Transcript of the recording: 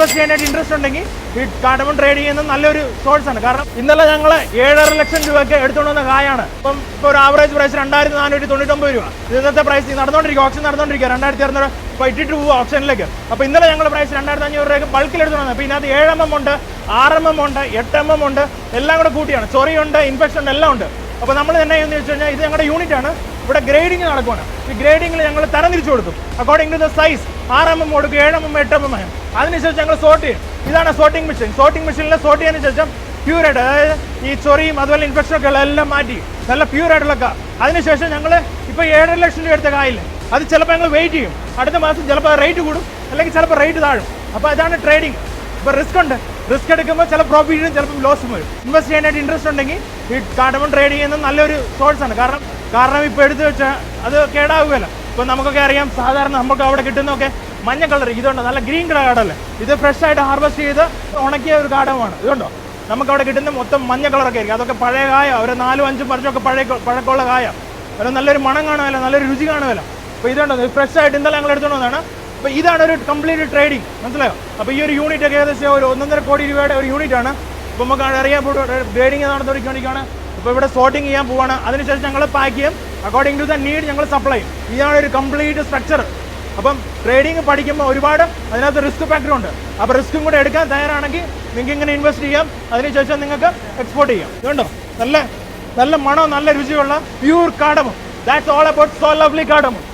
Invest ചെയ്യാനായിട്ട് interest ഉണ്ടെങ്കിൽ ഈ കാർഡമൺ ട്രേഡ് ചെയ്യുന്ന നല്ലൊരു സോഴ്സ് ആണ്. കാരണം ഇന്നലെ ഞങ്ങൾ ഏഴര ലക്ഷം രൂപയ്ക്ക് എടുത്തുകൊണ്ട് വന്ന കായാണ്. ഇപ്പം ഇപ്പോൾ ഒരു ആവറേജ് പ്രൈസ് രണ്ടായിരത്തി നാനൂറ്റി തൊണ്ണൂറ്റൊമ്പത് രൂപ. ഇന്നത്തെ പ്രൈസ് നടന്നുകൊണ്ടിരിക്കുക ഓപ്ഷൻ നടന്നുകൊണ്ടിരിക്കുക രണ്ടായിരത്തി അറുന്നൂറ് ഇപ്പോൾ ഇട്ടിട്ട് പോകും ഓപ്ഷനിലേക്ക് അപ്പോൾ ഇന്നലെ ഞങ്ങൾ പ്രൈസ് രണ്ടായിരത്തി അഞ്ഞൂറ് രൂപയ്ക്ക് ബൾക്കിൽ എടുത്തുകൊണ്ട് വന്നത്. അപ്പോൾ ഇതിനകത്ത് ഏഴ് എം എം ഉണ്ട് ആറ് എം എം ഉണ്ട് എട്ട് എം എം ഉണ്ട് എല്ലാം കൂടെ കൂട്ടിയാണ്. ചൊറിയുണ്ട് ഇൻഫെക്ഷൻ ഉണ്ട് എല്ലാം ഉണ്ട്. അപ്പോൾ നമ്മൾ തന്നെ എന്ന് വെച്ച് കഴിഞ്ഞാൽ ഇത് ഞങ്ങളുടെ യൂണിറ്റ് ആണ്. ഇവിടെ ഗ്രേഡിംഗ് നടക്കുവാണ്. ഈ ഗ്രേഡിംഗിൽ ഞങ്ങൾ തരം തിരിച്ചു കൊടുക്കും. അക്കോർഡിംഗ് ടു ദ സൈസ് ആറ് എം എം കൊടുക്കും ഏഴ് എം എം എട്ട് എം എം അതിനുശേഷം ഞങ്ങൾ സോർട്ട് ചെയ്യും. ഇതാണ് സോർട്ടിംഗ് മെഷീൻ സോർട്ടിംഗ് മെഷീനിൽ സോർട്ട് ചെയ്യുന്ന ശേഷം പ്യൂർ ആയിട്ട് അതായത് ഈ ചൊറിയും അതുപോലെ ഇൻഫെക്ഷൻ ഒക്കെ ഉള്ള എല്ലാം മാറ്റി. നല്ല പ്യൂർ ആയിട്ടുള്ള കാ. അതിനുശേഷം ഞങ്ങൾ ഇപ്പോൾ ഏഴര ലക്ഷം രൂപ എടുത്ത കായില്ല. അത് ചിലപ്പോൾ ഞങ്ങൾ വെയിറ്റ് ചെയ്യും. അടുത്ത മാസം ചിലപ്പോൾ റേറ്റ് കൂടും. അല്ലെങ്കിൽ ചിലപ്പോൾ റേറ്റ് താഴും. അപ്പോൾ അതാണ് ട്രേഡിംഗ് ഇപ്പോൾ റിസ്ക് ഉണ്ട്. റിസ്ക് എടുക്കുമ്പോൾ ചില പ്രോഫിറ്റും ചിലപ്പോൾ ലോസും വരും. ഇൻവെസ്റ്റ് ചെയ്യാനായിട്ട് ഇൻട്രസ്റ്റ് ഉണ്ടെങ്കിൽ ഈ കാർഡമൺ ട്രേഡ് ചെയ്യുന്ന നല്ലൊരു ആണ്. കാരണം കാരണം ഇപ്പോൾ എടുത്തു വെച്ചാൽ അത് കേടാവുകയല്ല. ഇപ്പോൾ നമുക്കൊക്കെ അറിയാം സാധാരണ നമുക്ക് അവിടെ കിട്ടുന്നതൊക്കെ മഞ്ഞ കളർ ഇതുണ്ട്? നല്ല ഗ്രീൻ കളർ കാടല്ലേ ഇത് ഫ്രഷ് ആയിട്ട് ഹാർവെസ്റ്റ് ചെയ്ത് ഉണക്കിയ ഒരു കാടമാണ് ഇതുണ്ടോ? നമുക്ക് അവിടെ കിട്ടുന്ന മൊത്തം മഞ്ഞ കളറൊക്കെ ആയിരിക്കും. അതൊക്കെ പഴയ കായ. ഒരു നാലും അഞ്ചും വർഷമൊക്കെ പഴയ പഴക്കമുള്ള കായ. ഒരു നല്ലൊരു മണം കാണുമല്ലോ നല്ലൊരു രുചി കാണുമല്ലോ അപ്പോൾ ഇതുണ്ടോ? ഫ്രഷ് ആയിട്ട് ഇന്നലെ ഞങ്ങൾ എടുത്തുകൊണ്ട് വന്നതാണ്. അപ്പോൾ ഇതാണ് ഒരു കംപ്ലീറ്റ് ട്രേഡിങ് മനസ്സിലായോ? അപ്പോൾ ഈ ഒരു യൂണിറ്റ് ഒക്കെ ഏകദേശം ഒരു ഒന്നൊന്നര കോടി രൂപയുടെ ഒരു യൂണിറ്റ് ആണ് ഇപ്പോൾ നമുക്ക് അറിയാൻ ഗ്രേഡിങ് നടന്നുകൊണ്ടിരിക്കുകയാണ്. ഇപ്പോൾ ഇവിടെ സോർട്ടിങ് ചെയ്യാൻ പോവാണ്. അതിനുശേഷം ഞങ്ങൾ പാക്ക് ചെയ്യും. അക്കോർഡിംഗ് ടു ദ നീഡ് ഞങ്ങൾ സപ്ലൈ ചെയ്യും. ഇതാണ് ഒരു കംപ്ലീറ്റ് സ്ട്രക്ചർ അപ്പം ട്രേഡിംഗ് പഠിക്കുമ്പോൾ ഒരുപാട് അതിനകത്ത് റിസ്ക് ഫാക്ടർ ഉണ്ട്. അപ്പോൾ റിസ്ക്കും കൂടെ എടുക്കാൻ തയ്യാറാണെങ്കിൽ നിങ്ങൾക്ക് ഇങ്ങനെ ഇൻവെസ്റ്റ് ചെയ്യാം. അതിനുശേഷം നിങ്ങൾക്ക് എക്സ്പോർട്ട് ചെയ്യാം. ഇതുണ്ടോ നല്ല നല്ല മണവും നല്ല രുചിയുള്ള pure കാടമും. That's all about so lovely കാടമും.